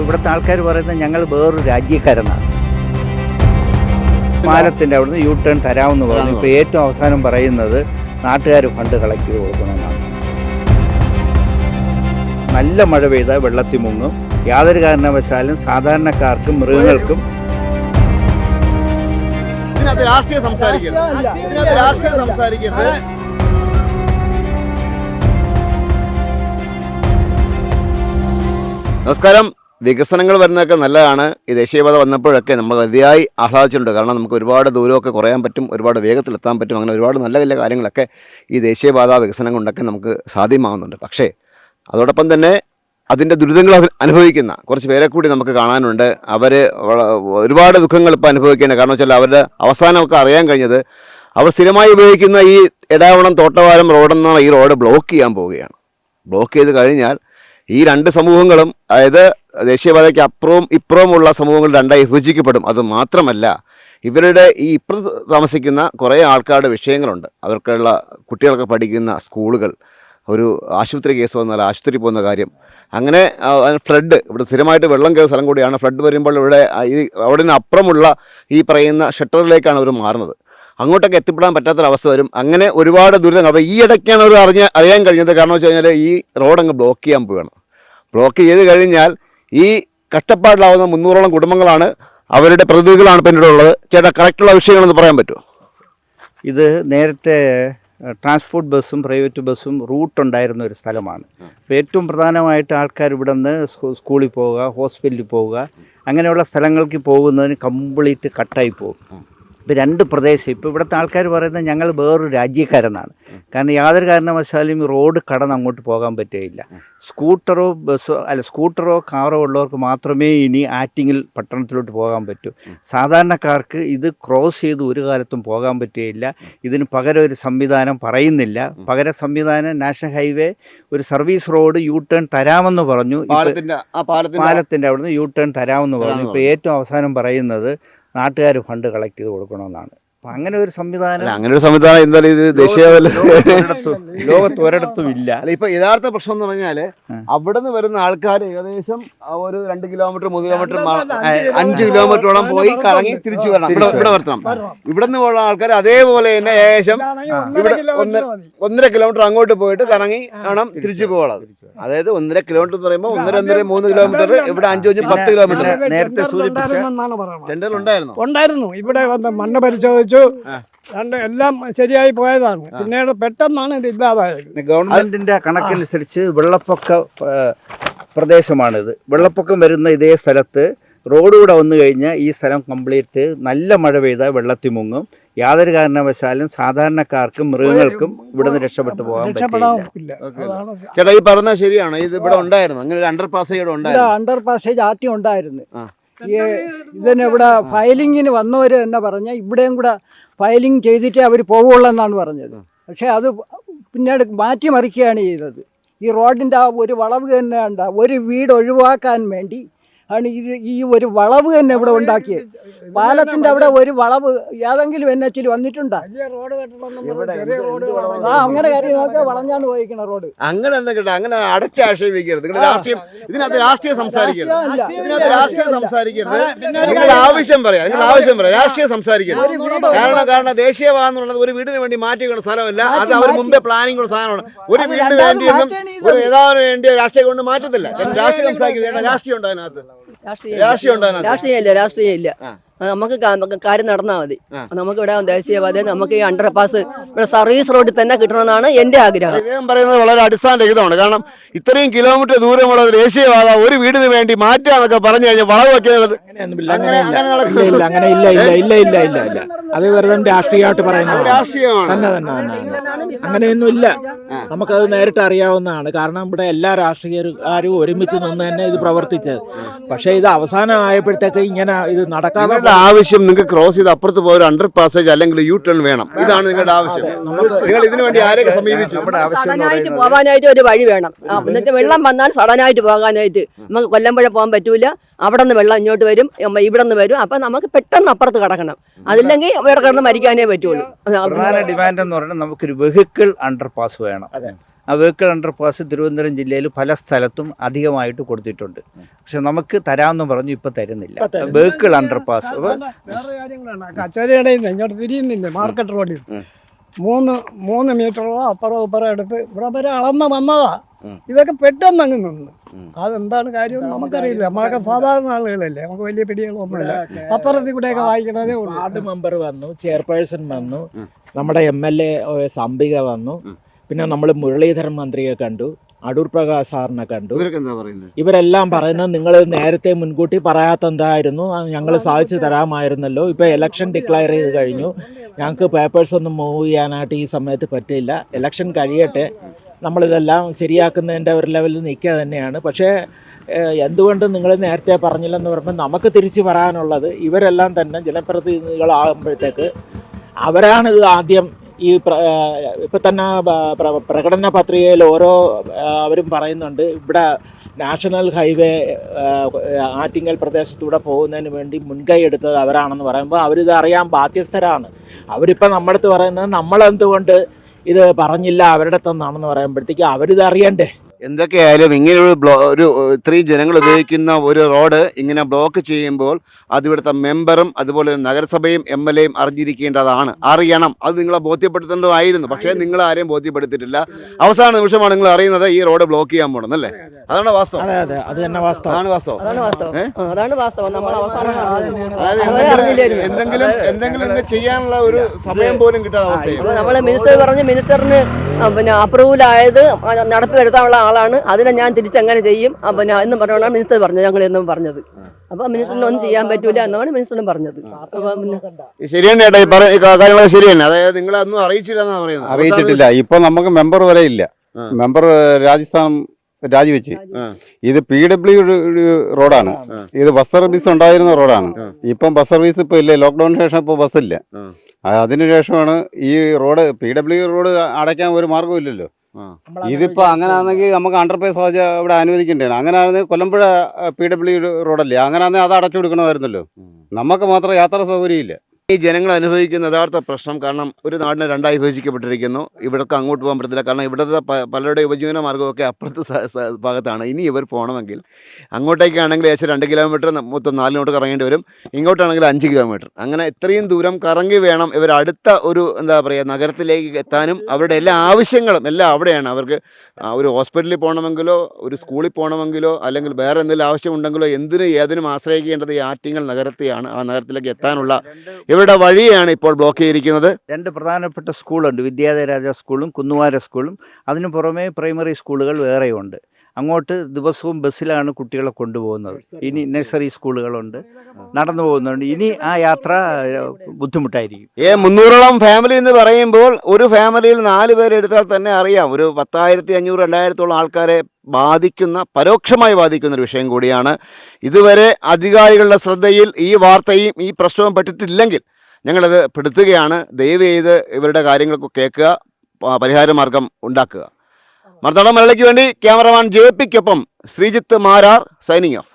ഇപ്പോൾ ഇവിടുത്തെ ആൾക്കാർ പറയുന്നത് ഞങ്ങൾ വേറൊരു രാജ്യക്കാരെന്നാണ് പാലത്തിന്റെ അവിടുന്ന് യു ടേൺ തരാമെന്ന് പറഞ്ഞു. ഇപ്പോൾ ഏറ്റവും അവസാനം പറയുന്നത് നാട്ടുകാർ ഫണ്ട് കളക്ട് ചെയ്ത് കൊടുക്കണമെന്നാണ്. നല്ല മഴ പെയ്താൽ വെള്ളത്തിൽ മുങ്ങും. യാതൊരു കാരണവശാലും സാധാരണക്കാർക്കും മൃഗങ്ങൾക്കും ഇതിനകത്ത് രാഷ്ട്രീയം സംസാരിക്കരുത്. ഇതിനകത്ത് രാഷ്ട്രീയം സംസാരിക്കരുത്. നമസ്കാരം. വികസനങ്ങൾ വരുന്നതൊക്കെ നല്ലതാണ്. ഈ ദേശീയപാത വന്നപ്പോഴൊക്കെ നമ്മൾ വലിയായി ആഹ്ലാദിച്ചിട്ടുണ്ട്. കാരണം നമുക്ക് ഒരുപാട് ദൂരമൊക്കെ കുറയാൻ പറ്റും ഒരുപാട് വേഗത്തിലെത്താൻ പറ്റും അങ്ങനെ ഒരുപാട് നല്ല നല്ല കാര്യങ്ങളൊക്കെ ഈ ദേശീയപാത വികസനം കൊണ്ടൊക്കെ നമുക്ക് സാധ്യമാവുന്നുണ്ട്. പക്ഷേ അതോടൊപ്പം തന്നെ അതിന്റെ ദുരിതങ്ങൾ അനുഭവിക്കുന്ന കുറച്ച് പേരെ കൂടി നമുക്ക് കാണാനുണ്ട്. അവർ ഒരുപാട് ദുഃഖങ്ങൾ ഇപ്പോൾ അനുഭവിക്കേണ്ട കാരണം വെച്ചാൽ അവരുടെ അവസാനമൊക്കെ അറിയാൻ കഴിഞ്ഞത് അവർ സ്ഥിരമായി ഉപയോഗിക്കുന്ന ഈ എടാവണം തോട്ടവാലം റോഡെന്ന ഈ റോഡ് ബ്ലോക്ക് ചെയ്യാൻ പോവുകയാണ്. ബ്ലോക്ക് ചെയ്ത് കഴിഞ്ഞാൽ ഈ രണ്ട് സമൂഹങ്ങളും അതായത് ദേശീയപാതയ്ക്ക് അപ്പുറവും ഇപ്പുറവുമുള്ള സമൂഹങ്ങൾ രണ്ടായി വിഭജിക്കപ്പെടും. അത് മാത്രമല്ല ഇവരുടെ ഈ ഇപ്പുറത്ത് താമസിക്കുന്ന കുറേ ആൾക്കാരുടെ വിഷയങ്ങളുണ്ട്. അവർക്കുള്ള കുട്ടികളൊക്കെ പഠിക്കുന്ന സ്കൂളുകൾ ഒരു ആശുപത്രി കേസ് വന്നാൽ ആശുപത്രി പോകുന്ന കാര്യം. അങ്ങനെ ഫ്ലഡ് ഇവിടെ സ്ഥിരമായിട്ട് വെള്ളം കയറുന്ന സ്ഥലം കൂടിയാണ്. ഫ്ലഡ് വരുമ്പോൾ ഇവിടെ ഈ റോഡിന് അപ്പുറമുള്ള ഈ പറയുന്ന ഷട്ടറിലേക്കാണ് അവർ മാറുന്നത്. അങ്ങോട്ടൊക്കെ എത്തിപ്പെടാൻ പറ്റാത്തൊരവസ്ഥ വരും. അങ്ങനെ ഒരുപാട് ദുരിതങ്ങൾ. അപ്പോൾ ഈ ഇടയ്ക്കാണ് അവർ അറിഞ്ഞ അറിയാൻ കഴിഞ്ഞത്. കാരണം വെച്ച് കഴിഞ്ഞാൽ ഈ റോഡ് അങ്ങ് ബ്ലോക്ക് ചെയ്യാൻ പോവുകയാണ്. ബ്ലോക്ക് ചെയ്ത് കഴിഞ്ഞാൽ ഈ കഷ്ടപ്പാടിലാവുന്ന മുന്നൂറോളം കുടുംബങ്ങളാണ് അവരുടെ പ്രതിനിധികളാണ് ഇവിടെ ഉള്ളത്. ചേട്ടാ കറക്റ്റുള്ള വിഷയങ്ങളെന്ന് പറയാൻ പറ്റുമോ? ഇത് നേരത്തെ ട്രാൻസ്പോർട്ട് ബസ്സും പ്രൈവറ്റ് ബസ്സും റൂട്ട് ഉണ്ടായിരുന്ന ഒരു സ്ഥലമാണ്. അപ്പോൾ ഏറ്റവും പ്രധാനമായിട്ട് ആൾക്കാർ ഇവിടെ നിന്ന് സ്കൂളിൽ പോവുക ഹോസ്പിറ്റലിൽ പോവുക അങ്ങനെയുള്ള സ്ഥലങ്ങൾക്ക് പോകുന്നതിന് കംപ്ലീറ്റ് കട്ടായി പോകും. ഇപ്പോൾ രണ്ട് പ്രദേശം. ഇപ്പോൾ ഇവിടുത്തെ ആൾക്കാർ പറയുന്നത് ഞങ്ങൾ വേറൊരു രാജ്യക്കാരനാണ്. കാരണം യാതൊരു കാരണവശാലും റോഡ് കടന്ന് അങ്ങോട്ട് പോകാൻ പറ്റുകയില്ല. സ്കൂട്ടറോ ബസ്സോ അല്ല സ്കൂട്ടറോ കാറോ ഉള്ളവർക്ക് മാത്രമേ ഇനി ആറ്റിങ്ങിൽ പട്ടണത്തിലോട്ട് പോകാൻ പറ്റൂ. സാധാരണക്കാർക്ക് ഇത് ക്രോസ് ചെയ്ത് ഒരു കാലത്തും പോകാൻ പറ്റുകയില്ല. ഇതിന് പകരം ഒരു സംവിധാനം പറയുന്നില്ല. പകര സംവിധാനം നാഷണൽ ഹൈവേ ഒരു സർവീസ് റോഡ് യു ടേൺ തരാമെന്ന് പറഞ്ഞു. ഇപ്പൊ പാലത്തിന്റെ അവിടുന്ന് യു ടേൺ തരാമെന്ന് പറഞ്ഞു. ഇപ്പോൾ ഏറ്റവും അവസാനം പറയുന്നത് നാട്ടുകാർ ഫണ്ട് കളക്ട് ചെയ്ത് കൊടുക്കണമെന്നാണ്. അപ്പം അങ്ങനെ ഒരു സംവിധാനം അല്ല അങ്ങനെ ഒരു സംവിധാനം എന്തായാലും ഇത് ദേശീയ ലോകത്ത് ഒരിടത്തും ഇല്ല അല്ല ഇപ്പൊ യഥാർത്ഥ പ്രശ്നം എന്ന് പറഞ്ഞാൽ. അവിടെ നിന്ന് വരുന്ന ആൾക്കാർ ഏകദേശം ഒരു രണ്ട് കിലോമീറ്റർ മൂന്ന് കിലോമീറ്റർ അഞ്ച് കിലോമീറ്ററോളം പോയി കറങ്ങി തിരിച്ചു വരണം. ഇവിടെ ഇവിടെ വരണം. ഇവിടെ നിന്ന് ഉള്ള ആൾക്കാർ അതേപോലെ തന്നെ ഏകദേശം ഇവിടെ ഒന്ന് ഒന്നര കിലോമീറ്റർ അങ്ങോട്ട് പോയിട്ട് കറങ്ങി വേണം തിരിച്ചു പോകണം അതായത് ഒന്നര കിലോമീറ്റർ എന്ന് പറയുമ്പോൾ ഒന്നര ഒന്നര മൂന്ന് കിലോമീറ്റർ ഇവിടെ അഞ്ചു അഞ്ച് പത്ത് കിലോമീറ്റർ. നേരത്തെ ടെൻഡർ ഉണ്ടായിരുന്നു? ഉണ്ടായിരുന്നു. ഇവിടെ വന്ന് മണ്ണ് പരിശോധിച്ചു രണ്ട് എല്ലാം ശരിയായി പോയതാണ്. പിന്നീട് പെട്ടെന്നാണ് ഇത് ഇല്ലാതായത്. ഗവൺമെന്റിന്റെ കണക്കനുസരിച്ച് വെള്ളപ്പൊക്ക പ്രദേശമാണിത്. വെള്ളപ്പൊക്കം വരുന്ന ഇതേ സ്ഥലത്ത് റോഡ് കൂടെ വന്നു കഴിഞ്ഞാൽ ഈ സ്ഥലം കംപ്ലീറ്റ് നല്ല മഴ പെയ്താൽ വെള്ളത്തിൽ മുങ്ങും. യാതൊരു കാരണവശാലും സാധാരണക്കാർക്കും മൃഗങ്ങൾക്കും ഇവിടെ നിന്ന് രക്ഷപ്പെട്ടു പോകാൻ പറ്റില്ല. ചേട്ടാ ഈ പറഞ്ഞ ശരിയാണ്. ഇത് ഇവിടെ ഉണ്ടായിരുന്നു. അങ്ങനെ ഒരു അണ്ടർ പാസ് ഇവിടെ ഇവിടെ ഉണ്ടായിരുന്നു. അണ്ടർ പാസേജ് ആദ്യം ഉണ്ടായിരുന്നു. ഈ ഇവിടെ ഫയലിങ്ങിന് വന്നവർ തന്നെ പറഞ്ഞ ഇവിടെയും കൂടെ ഫയലിംഗ് ചെയ്തിട്ടേ അവർ പോകുള്ളൂ എന്നാണ് പറഞ്ഞത് പക്ഷേ അത് പിന്നീട് മാറ്റിമറിക്കുകയാണ് ചെയ്തത്. ഈ റോഡിന്റെ ആ ഒരു വളവ് തന്നെ ഉണ്ടാവും ഒരു വീട് ഒഴിവാക്കാൻ വേണ്ടി ആണ് ഇത് ഈ ഒരു വളവ് തന്നെ ഇവിടെ ഉണ്ടാക്കിയത് പാലത്തിന്റെ അവിടെ ഒരു വളവ് ഏതെങ്കിലും എൻ എച്ചിൽ വന്നിട്ടുണ്ടോ? ആ അങ്ങനെ കാര്യം നോക്കിയാൽ വളഞ്ഞാണ് റോഡ്. അങ്ങനെ എന്താ കേട്ടോ? അങ്ങനെ അടച്ച് ആക്ഷേപിക്കരുത്. നിങ്ങൾ രാഷ്ട്രീയം ഇതിനകത്ത് രാഷ്ട്രീയം സംസാരിക്കരുത്. രാഷ്ട്രീയമല്ല. ഇതിനകത്ത് രാഷ്ട്രീയം സംസാരിക്കരുത്. പിന്നെ ഒരു നിങ്ങൾ ആവശ്യം പറയാം. നിങ്ങൾ ആവശ്യം പറയാം. രാഷ്ട്രീയം സംസാരിക്കരുത്. കാരണം കാരണം എന്നുള്ളത് ഒരു വീടിന് വേണ്ടി മാറ്റി വെക്കുന്ന സ്ഥലമല്ല അത് അവർ. മുമ്പേ പ്ലാനിംഗ് ഉള്ള സാധനമാണ്. ഒരു വീടിന് വേണ്ടിയൊന്നും ഒരു നേതാവിന് വേണ്ടി രാഷ്ട്രീയം കൊണ്ട് മാറ്റത്തില്ല. രാഷ്ട്രീയം സംസാരിക്കുന്നത് രാഷ്ട്രീയം ഉണ്ടോ അതിനകത്ത്. രാഷ്ട്രീയം രാഷ്ട്രീയ ഇല്ല രാഷ്ട്രീയം ഇല്ല. നമുക്ക് നമുക്ക് കാര്യം നടന്നാൽ മതി. നമുക്ക് ഇവിടെ ദേശീയപാത നമുക്ക് ഈ അണ്ടർ പാസ് ഇവിടെ സർവീസ് റോഡിൽ തന്നെ കിട്ടണമെന്നാണ് എന്റെ ആഗ്രഹം. അദ്ദേഹം പറയുന്നത് വളരെ അടിസ്ഥാനരഹിതമാണ്. കാരണം ഇത്രയും കിലോമീറ്റർ ദൂരമുള്ള ഒരു ദേശീയപാത ഒരു വീടിന് വേണ്ടി മാറ്റാന്നൊക്കെ പറഞ്ഞു കഴിഞ്ഞാൽ വളവ് വെക്കുന്നത് അങ്ങനെ ഇല്ല ഇല്ല അങ്ങനെ ഇല്ല ഇല്ല അത് വെറുതെ രാഷ്ട്രീയമായിട്ട് തന്നെ തന്നെ തന്നെ. അങ്ങനെയൊന്നും ഇല്ല നമുക്കത് നേരിട്ട് അറിയാവുന്നതാണ്. കാരണം ഇവിടെ എല്ലാ രാഷ്ട്രീയക്കാരും ഒരുമിച്ച് നിന്ന് തന്നെ ഇത് പ്രവർത്തിച്ചത്. പക്ഷേ ഇത് അവസാനം ആയപ്പോഴത്തേക്ക് ഇങ്ങനെ ഇത് നടക്കാതെ നിങ്ങളുടെ ആവശ്യം നിങ്ങൾക്ക് ക്രോസ് ചെയ്ത് അപ്പുറത്ത് പോയ ഒരു അണ്ടർ പാസേജ് അല്ലെങ്കിൽ യു ടേൺ വേണം. ഇതാണ് നിങ്ങളുടെ ആവശ്യം. നിങ്ങൾ ഇതിനു വേണ്ടി ആരെയൊക്കെ സമീപിച്ചു? സടനായിട്ട് പോകാനായിട്ട് ഒരു വഴി വേണം. എന്നിട്ട് വെള്ളം വന്നാൽ സഡനായിട്ട് പോകാനായിട്ട്. നമുക്ക് കൊല്ലമ്പുഴ പോകാൻ പറ്റൂല. അവിടെ നിന്ന് വെള്ളം ഇങ്ങോട്ട് വരും. ഇവിടെ നിന്ന് വരും. അപ്പൊ നമുക്ക് പെട്ടെന്ന് അപ്പുറത്ത് കടക്കണം. അതില്ലെങ്കിൽ ഇവിടെ കിടന്ന് മരിക്കാനേ പറ്റുള്ളൂ. പ്രധാന ഡിമാൻഡ് എന്ന് പറഞ്ഞാൽ നമുക്കൊരു വെഹിക്കിൾ അണ്ടർ പാസ് വേണം അതെ. അണ്ടർ പാസ് അണ്ടർപാസ് തിരുവനന്തപുരം ജില്ലയിൽ പല സ്ഥലത്തും അധികമായിട്ട് കൊടുത്തിട്ടുണ്ട്. പക്ഷെ നമുക്ക് തരാമെന്ന് പറഞ്ഞു ഇപ്പം തരുന്നില്ല. വെഹിക്കിൾ അണ്ടർ പാസ് വേറെ കാര്യങ്ങളാണ്. കച്ചേരിയുടെ ഇങ്ങോട്ട് തിരിയുന്നില്ല മാർക്കറ്റ് റോഡിൽ. മൂന്ന് മൂന്ന് മീറ്ററോളം അപ്പുറം ഇപ്പുറം എടുത്ത് ഇവിടെ വരെ അളന്ന വന്നതാ. ഇതൊക്കെ പെട്ടെന്ന് അങ്ങ് നിന്ന്. അതെന്താണ് കാര്യം നമുക്കറിയില്ല. നമ്മളൊക്കെ സാധാരണ ആളുകളല്ലേ. നമുക്ക് വലിയ പിടികളൊന്നുമില്ല പത്രത്തിൽ കൂടെയൊക്കെ വായിക്കണതേ ഉള്ളൂ. വാർഡ് മെമ്പർ വന്നു ചെയർപേഴ്സൺ വന്നു നമ്മുടെ എം എൽ എ സംബിക വന്നു. പിന്നെ നമ്മൾ മുരളീധരൻ മന്ത്രിയെ കണ്ടു അടൂർ പ്രകാശ് സാറിനെ കണ്ടു. ഇവരെല്ലാം പറയുന്നത് നിങ്ങൾ നേരത്തെ മുൻകൂട്ടി പറയാത്ത എന്തായിരുന്നു ഞങ്ങൾ സാധിച്ചു തരാമായിരുന്നല്ലോ. ഇപ്പോൾ ഇലക്ഷൻ ഡിക്ലെയർ ചെയ്ത് കഴിഞ്ഞു. ഞങ്ങൾക്ക് പേപ്പേഴ്സ് ഒന്നും മൂവ് ചെയ്യാനായിട്ട് ഈ സമയത്ത് പറ്റില്ല ഇലക്ഷൻ കഴിയട്ടെ. നമ്മളിതെല്ലാം ശരിയാക്കുന്നതിന്റെ ഒരു ലെവലിൽ നിൽക്കുക തന്നെയാണ്. പക്ഷേ എന്തുകൊണ്ട് നിങ്ങൾ നേരത്തെ പറഞ്ഞില്ലെന്ന് പറയുമ്പോൾ നമുക്ക് തിരിച്ചു പറയാനുള്ളത് ഇവരെല്ലാം തന്നെ ജനപ്രതിനിധികളാകുമ്പോഴത്തേക്ക് അവരാണ് ഇത് ആദ്യം ഈ ഇപ്പം തന്നെ പ്ര- പ്രകടന പത്രികയിൽ ഓരോ അവരും പറയുന്നുണ്ട്. ഇവിടെ നാഷണൽ ഹൈവേ ആറ്റിങ്ങൽ പ്രദേശത്തൂടെ പോകുന്നതിന് വേണ്ടി മുൻകൈ എടുത്തത് അവരാണെന്ന് പറയുമ്പോൾ അവരിത് അറിയാൻ ബാധ്യസ്ഥരാണ്. അവരിപ്പോൾ നമ്മുടെ അടുത്ത് പറയുന്നത് നമ്മളെന്തുകൊണ്ട് ഇത് പറഞ്ഞില്ല അവരുടെ തന്നാണെന്ന് പറയുമ്പോഴത്തേക്ക് അവരിത് അറിയണ്ടേ എന്തൊക്കെയായാലും ഇങ്ങനെ ഒരു ബ്ലോ ഒരു ഇത്രയും ജനങ്ങൾ ഉപയോഗിക്കുന്ന ഒരു റോഡ് ഇങ്ങനെ ബ്ലോക്ക് ചെയ്യുമ്പോൾ അത് ഇവിടുത്തെ മെമ്പറും അതുപോലെ നഗരസഭയും എം എൽ എയും അറിഞ്ഞിരിക്കേണ്ടതാണ്. അറിയണം. അത് നിങ്ങളെ ബോധ്യപ്പെടുത്തേണ്ടതായിരുന്നു പക്ഷേ നിങ്ങൾ ആരെയും ബോധ്യപ്പെടുത്തിയിട്ടില്ല. അവസാന നിമിഷമാണ് നിങ്ങൾ അറിയുന്നത് ഈ റോഡ് ബ്ലോക്ക് ചെയ്യാൻ പോകണം അല്ലേ? അതാണ് വാസ്തവം. അതെ അതെ. അത് തന്നെ വാസ്തവം. അതാണ് വാസ്തവം. അതാണ് വാസ്തവം. അതാണ് വാസ്തവം. നമ്മൾ അവസാനം അതായത് എന്തെങ്കിലും എന്തെങ്കിലും ചെയ്യാനുള്ള ഒരു സമയം പോലും കിട്ടാതെ അവസ്ഥയാണ് മിനിസ്റ്റർ പറഞ്ഞ് മിനിസ്റ്ററിന് പിന്നെ അപ്രൂവൽ ആയത് നടപ്പ് വരുത്താനുള്ള ആളാണ്. അതിനെ ഞാൻ തിരിച്ചങ്ങനെ ചെയ്യും. അപ്പൊ പിന്നെ എന്ന് പറഞ്ഞുകൊണ്ടാണ് മിനിസ്റ്റർ പറഞ്ഞത്. ഞങ്ങൾ എന്നും പറഞ്ഞത്. അപ്പൊ മിനിസ്റ്ററിന് ഒന്നും ചെയ്യാൻ പറ്റൂല എന്നാണ് മിനിസ്റ്ററും പറഞ്ഞത്. ശരിയാണ് ചേട്ടാ. ഈ കാര്യങ്ങളൊക്കെ ശരിയാണ്. അതായത് നിങ്ങളെ ഒന്നും അറിയിച്ചില്ല പറയുന്നത്. അറിയിച്ചിട്ടില്ല. ഇപ്പൊ നമുക്ക് മെമ്പർ വരെ ഇല്ല. മെമ്പർ രാജസ്ഥാൻ രാജിവെച്ച്. ഇത് പി ഡബ്ല്യു റോഡാണ്. ഇത് ബസ് സർവീസ് ഉണ്ടായിരുന്ന റോഡാണ്. ഇപ്പം ബസ് സർവീസ് ഇപ്പൊ ഇല്ല. ലോക്ക്ഡൌണിന് ശേഷം ഇപ്പൊ ബസ്സില്ല. അതിനുശേഷമാണ് ഈ റോഡ് പി ഡബ്ല്യു റോഡ് അടയ്ക്കാൻ ഒരു മാർഗവും ഇല്ലല്ലോ അങ്ങനെ ആണെങ്കിൽ നമുക്ക് അണ്ടർപേസ് സഹജ ഇവിടെ അനുവദിക്കേണ്ടതാണ് അങ്ങനെയാണെങ്കിൽ കൊല്ലമ്പുഴ പി ഡബ്ല്യു റോഡല്ലേ അങ്ങനെ ആണെങ്കിൽ അത് അടച്ചു കൊടുക്കണമായിരുന്നല്ലോ. നമുക്ക് മാത്രം യാത്രാ സൗകര്യം ഇല്ല ഈ ജനങ്ങൾ അനുഭവിക്കുന്ന യഥാർത്ഥ പ്രശ്നം കാരണം ഒരു നാടിനെ രണ്ടായി വിഭജിക്കപ്പെട്ടിരിക്കുന്നു. ഇവിടേക്ക് അങ്ങോട്ട് പോകാൻ പറ്റത്തില്ല. കാരണം ഇവിടുത്തെ പലരുടെ ഉപജീവന മാർഗമൊക്കെ അപ്പുറത്തെ ഭാഗത്താണ്. ഇനി ഇവർ പോകണമെങ്കിൽ അങ്ങോട്ടേക്കാണെങ്കിൽ ഏകദേശം രണ്ട് കിലോമീറ്റർ മൊത്തം നാലിനോട്ട് കറങ്ങേണ്ടി വരും. ഇങ്ങോട്ടാണെങ്കിൽ അഞ്ച് കിലോമീറ്റർ. അങ്ങനെ ഇത്രയും ദൂരം കറങ്ങി വേണം ഇവർ അടുത്ത ഒരു എന്താ പറയുക നഗരത്തിലേക്ക് എത്താനും അവരുടെ എല്ലാ ആവശ്യങ്ങളും എല്ലാം അവിടെയാണ്. അവർക്ക് ഒരു ഹോസ്പിറ്റലിൽ പോകണമെങ്കിലോ ഒരു സ്കൂളിൽ പോകണമെങ്കിലോ അല്ലെങ്കിൽ വേറെ എന്തെങ്കിലും ആവശ്യമുണ്ടെങ്കിലോ എന്തിനും ഏതിനും ആശ്രയിക്കേണ്ടത് ഈ ആറ്റിങ്ങൽ നഗരത്തെയാണ് ആ നഗരത്തിലേക്ക് എത്താനുള്ള ഇവരുടെ വഴിയാണ് ഇപ്പോൾ ബ്ലോക്ക് ചെയ്തിരിക്കുന്നത്? രണ്ട് പ്രധാനപ്പെട്ട സ്കൂളുണ്ട് വിദ്യാധരാജ സ്കൂളും കുന്നുവാര സ്കൂളും അതിനു പുറമേ പ്രൈമറി സ്കൂളുകൾ വേറെയുണ്ട്. അങ്ങോട്ട് ദിവസവും ബസ്സിലാണ് കുട്ടികളെ കൊണ്ടുപോകുന്നത്. ഇനി നഴ്സറി സ്കൂളുകളുണ്ട്. നടന്നു പോകുന്നുണ്ട്. ഇനി ആ യാത്ര ബുദ്ധിമുട്ടായിരിക്കും. ഏ മുന്നൂറോളം ഫാമിലി എന്ന് പറയുമ്പോൾ ഒരു ഫാമിലിയിൽ നാല് പേരെടുത്താൽ തന്നെ അറിയാം. ഒരു പത്തായിരത്തി അഞ്ഞൂറ് രണ്ടായിരത്തോളം ആൾക്കാരെ ബാധിക്കുന്ന പരോക്ഷമായി ബാധിക്കുന്ന ഒരു വിഷയം കൂടിയാണ്. ഇതുവരെ അധികാരികളുടെ ശ്രദ്ധയിൽ ഈ വാർത്തയും ഈ പ്രശ്നവും പെട്ടിട്ടില്ലെങ്കിൽ ഞങ്ങളത് പെടുത്തുകയാണ്. ദയവ് ചെയ്ത് ഇവരുടെ കാര്യങ്ങളൊക്കെ കേൾക്കുക പരിഹാരമാർഗം ഉണ്ടാക്കുക. മർദ്ദട വേണ്ടി ക്യാമറമാൻ ജെ പിക്കൊപ്പം ശ്രീജിത്ത് മാരാർ സൈനിങ് ഓഫ്.